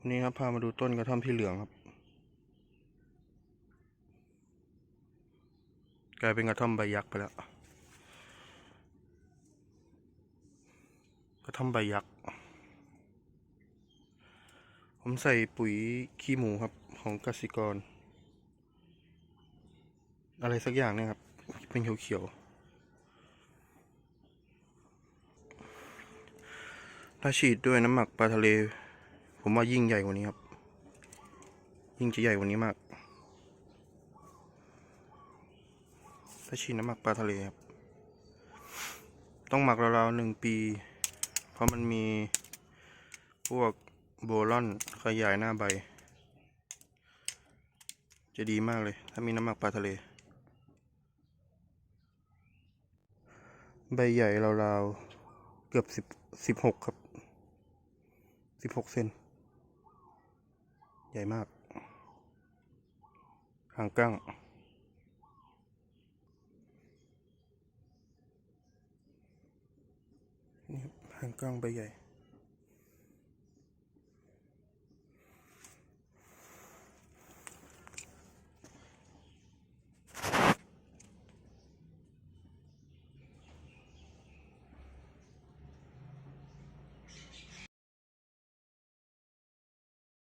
วันนี้ครับพามาดูต้นกระท่อมพี่เหลืองครับ กลายเป็นกระท่อมใบยักษ์ไปแล้ว กระท่อมใบยักษ์ ผมใส่ปุ๋ยขี้หมูครับของกสิกร อะไรสักอย่างเนี่ยครับ เป็นเขียวๆถ้าฉีดด้วยน้ำหมักปลาทะเล ผมว่ายิ่งใหญ่กว่านี้ครับ ยิ่งจะใหญ่กว่านี้มากถ้าฉีดน้ำหมักปลาทะเลครับ ต้องหมักราวๆหนึ่งปี เพราะมันมีพวกโบลอนขยายหน้าใบ จะดีมากเลย ถ้ามีน้ำหมักปลาทะเล ใบใหญ่ราวๆเกือบสิบสิบหกครับสิบหกเซน ใหญ่มากหางกั้งนี่หางกั้งใบใหญ่